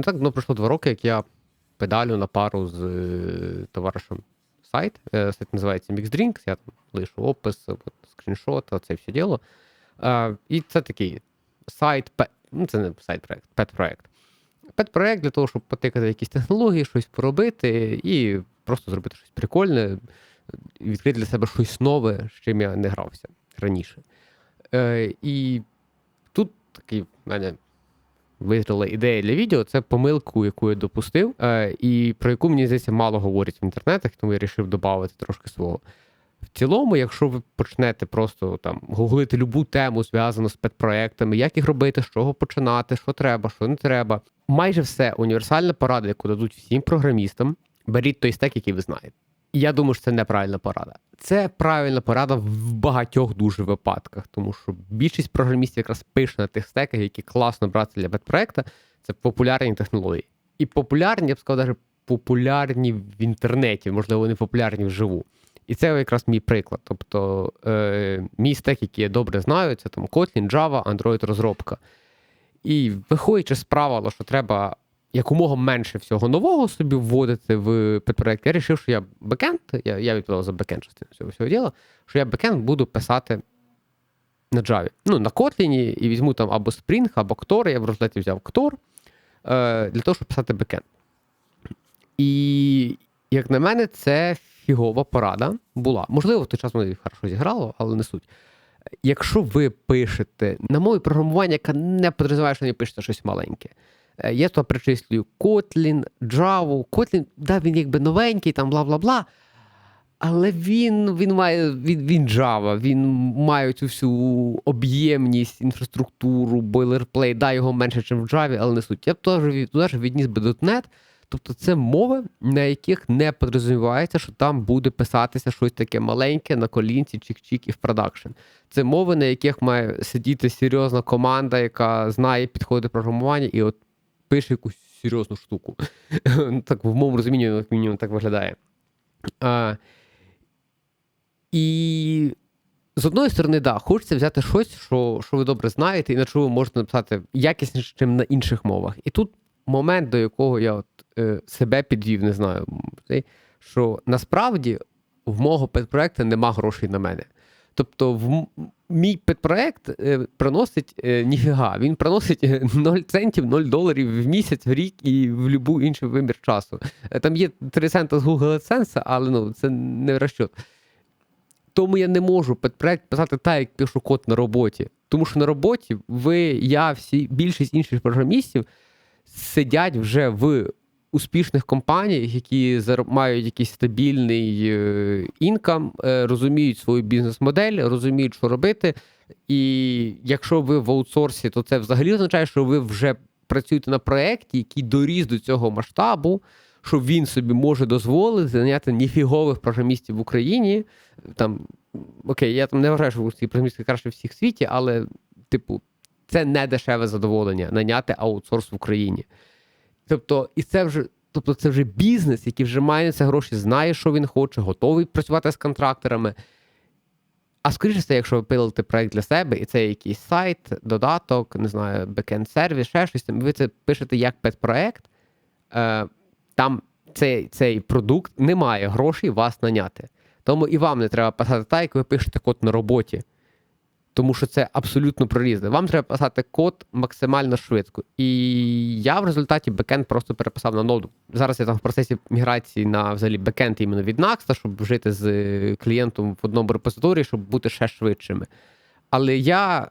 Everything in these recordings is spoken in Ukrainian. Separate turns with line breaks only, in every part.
Не так давно пройшло два роки, як я педалю на пару з е, товаришем сайт. Е, Сайт називається MixDrinks, я там лишу опис, от, скріншот, це все діло. Е, І це такий сайт, ну це не сайт-проект, пет-проект. Пет-проект для того, щоб потикати якісь технології, щось поробити і просто зробити щось прикольне, відкрити для себе щось нове, з чим я не грався раніше. Е, І тут такий в мене визріла ідея для відео. Це помилку, яку я допустив, е, і про яку мені здається мало говорять в інтернетах, тому я вирішив додати трошки свого. В цілому, якщо ви почнете просто там гуглити любу тему, зв'язану з педпроектами, як їх робити, з чого починати, що треба, що не треба. Майже все універсальна порада, яку дадуть всім програмістам, беріть той стек, який ви знаєте. Я думаю, що це неправильна порада. Це правильна порада в багатьох дуже випадках, тому що більшість програмістів якраз пише на тих стеках, які класно брати для педпроекта, це популярні технології. І популярні, я б сказав, навіть популярні в інтернеті, можливо, не популярні вживу. І це якраз мій приклад. Тобто, е, мій стек, який я добре знаю, це там Kotlin, Java, Android розробка. І виходячи з правила, що треба якомога менше всього нового собі вводити в підпроект, я вирішив, що я бекенд, я, я відповідав за бекенд частину цього всього діла, що я бекенд буду писати на Java. Ну, на Kotlin, і візьму там або Spring, або Ктор, я в розлеті взяв Ктор, е, для того, щоб писати бекенд. І, як на мене, це фігова порада була. Можливо, в той час воно хорошо зіграло, але не суть. Якщо ви пишете на мові програмування, яка не підразуміває, що ви пишете щось маленьке. Е, Я то причислюю Kotlin, Java. Kotlin, да, він якби новенький, там бла бла бла. Але він він має він, він Java, він має цю всю об'ємність, інфраструктуру, бойлерплей, да, його менше, ніж в Java, але не суть. Я б туди ж відніс би .NET. Тобто це мови, на яких не підрозумівається, що там буде писатися щось таке маленьке на колінці, чик-чик і в продакшн. Це мови, на яких має сидіти серйозна команда, яка знає підходи програмування і от пише якусь серйозну штуку. Так, в моєму розумінні, як мінімум, так виглядає. А, і з одної сторони, да, хочеться взяти щось, що, що ви добре знаєте, і на що ви можете написати якісніше, ніж на інших мовах. І тут момент, до якого я от, е, себе підвів, не знаю, що насправді в мого педпроекту нема грошей на мене. Тобто, в мій педпроект е, приносить е, ніфіга. Він приносить е, 0 центів, 0 доларів в місяць, в рік і в будь-який інший вимір часу. Е, Там є 3 цента з Google AdSense, але ну, це не розчет. Тому я не можу педпроект писати так, як пишу код на роботі. Тому що на роботі ви, я, всі, більшість інших програмістів сидять вже в успішних компаніях, які мають якийсь стабільний е, інкам, е, розуміють свою бізнес-модель, розуміють, що робити. І якщо ви в аутсорсі, то це взагалі означає, що ви вже працюєте на проєкті, який доріс до цього масштабу, що він собі може дозволити зайняти ніфігових програмістів в Україні. Там, окей, я там не вважаю, що ці програмісти краще всіх в світі, але, типу, це не дешеве задоволення наняти аутсорс в Україні. Тобто, і це вже. Тобто це вже бізнес, який вже має на це гроші, знає, що він хоче, готовий працювати з контракторами. А скоріше все, якщо ви пилите проект для себе, і це якийсь сайт, додаток, не знаю, бекенд сервіс, ще щось там, ви це пишете як педпроект, е, там цей, цей продукт не має грошей вас наняти. Тому і вам не треба писати так, як ви пишете код на роботі. Тому що це абсолютно прорізне. Вам треба писати код максимально швидко. І я в результаті бекенд просто переписав на ноду. Зараз я там в процесі міграції на взагалі бекенд іменно від Next, щоб жити з е, клієнтом в одному репозиторії, щоб бути ще швидшими. Але я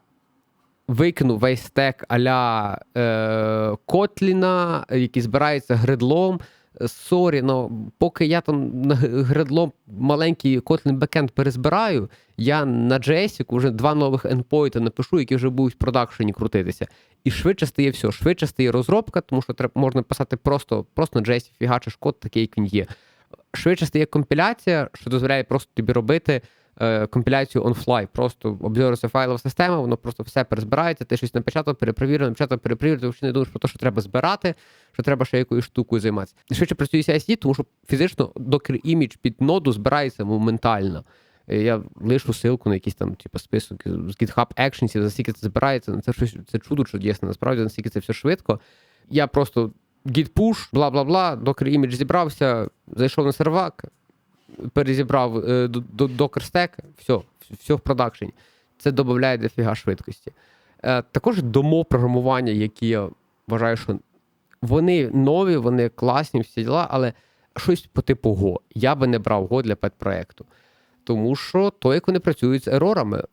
викинув весь стек а-ля е, Котліна, який збирається гридлом. Сорі, ну поки я там на г- маленький Kotlin бекенд перезбираю, я на JS вже два нових endpoint напишу, які вже будуть в продакшені крутитися. І швидше стає все, швидше стає розробка, тому що треба можна писати просто, просто на JS фігачиш код, такий, як він є. Швидше стає компіляція, що дозволяє просто тобі робити е, компіляцію on fly. Просто обзорюється файлова система, воно просто все перезбирається, ти щось напечатав, перепровірив, напечатав, перепровірив, ти взагалі не думаєш про те, що треба збирати, що треба ще якоюсь штукою займатися. Швидше працює CICD, тому що фізично докер імідж під ноду збирається моментально. Я лишу ссылку на якийсь там, типу, список з GitHub Actions, за скільки це збирається. Це щось це чудо чудесне. Насправді, наскільки це все швидко. Я просто git push, бла бла бла, докер імідж зібрався, зайшов на сервак, перезібрав е, до- до- Docker все, все в продакшені. Це додає дофіга швидкості. Е, також до мов програмування, які я вважаю, що вони нові, вони класні, всі діла, але щось по типу Go. Я би не брав Go для педпроекту. Тому що то, як вони працюють з ерорами, е,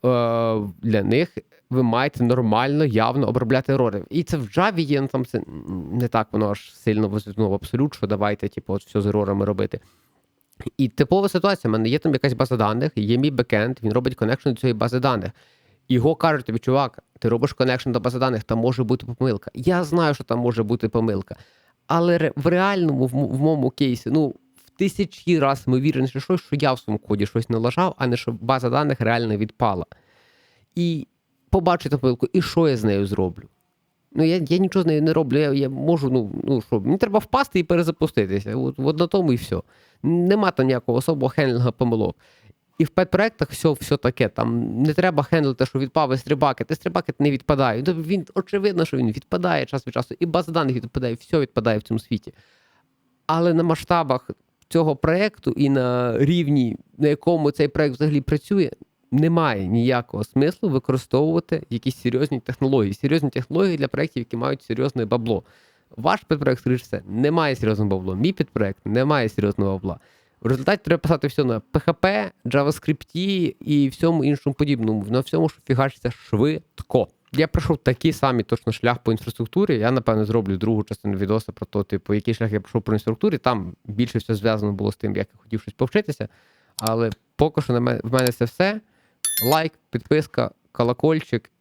для них ви маєте нормально, явно обробляти ерори. І це в Java є, ну, там це не так воно аж сильно возьму в абсолют, що давайте, типу, от все з ерорами робити. І типова ситуація: в мене є там якась база даних, є мій бекенд, він робить коннекшн до цієї бази даних. Його кажуть тобі, чувак, ти робиш коннекшн до бази даних, там може бути помилка. Я знаю, що там може бути помилка. Але в реальному, в, в моєму кейсі, ну, в тисячі раз ймовірніше щось, що я в своєму коді щось не лажав, а не що база даних реально відпала. І побачити помилку, і що я з нею зроблю? Ну, я, я нічого з нею не роблю. Я, я можу, ну, ну що, мені треба впасти і перезапуститися. От, от на тому і все. Нема там ніякого особого хендлінга помилок. І в пет-проектах все, все таке. Там не треба хендлити, що відпав і стрибакет. І стрибакет не відпадає. Ну, Він очевидно, що він відпадає час від часу, і база даних відпадає, все відпадає в цьому світі. Але на масштабах цього проекту і на рівні, на якому цей проект взагалі працює, немає ніякого смислу використовувати якісь серйозні технології. Серйозні технології для проєктів, які мають серйозне бабло. Ваш підпроект, скоріш все, не має серйозного бабла. Мій підпроект не має серйозного бабла. В результаті треба писати все на PHP, JavaScript і всьому іншому подібному. На всьому, що фігачиться швидко. Я пройшов такий самий точно шлях по інфраструктурі. Я, напевно, зроблю другу частину відоса про те, типу, який шлях я пройшов по інфраструктурі. Там більше все зв'язано було з тим, як я хотів щось повчитися. Але поки що на мене, в мене це все. Лайк, підписка, колокольчик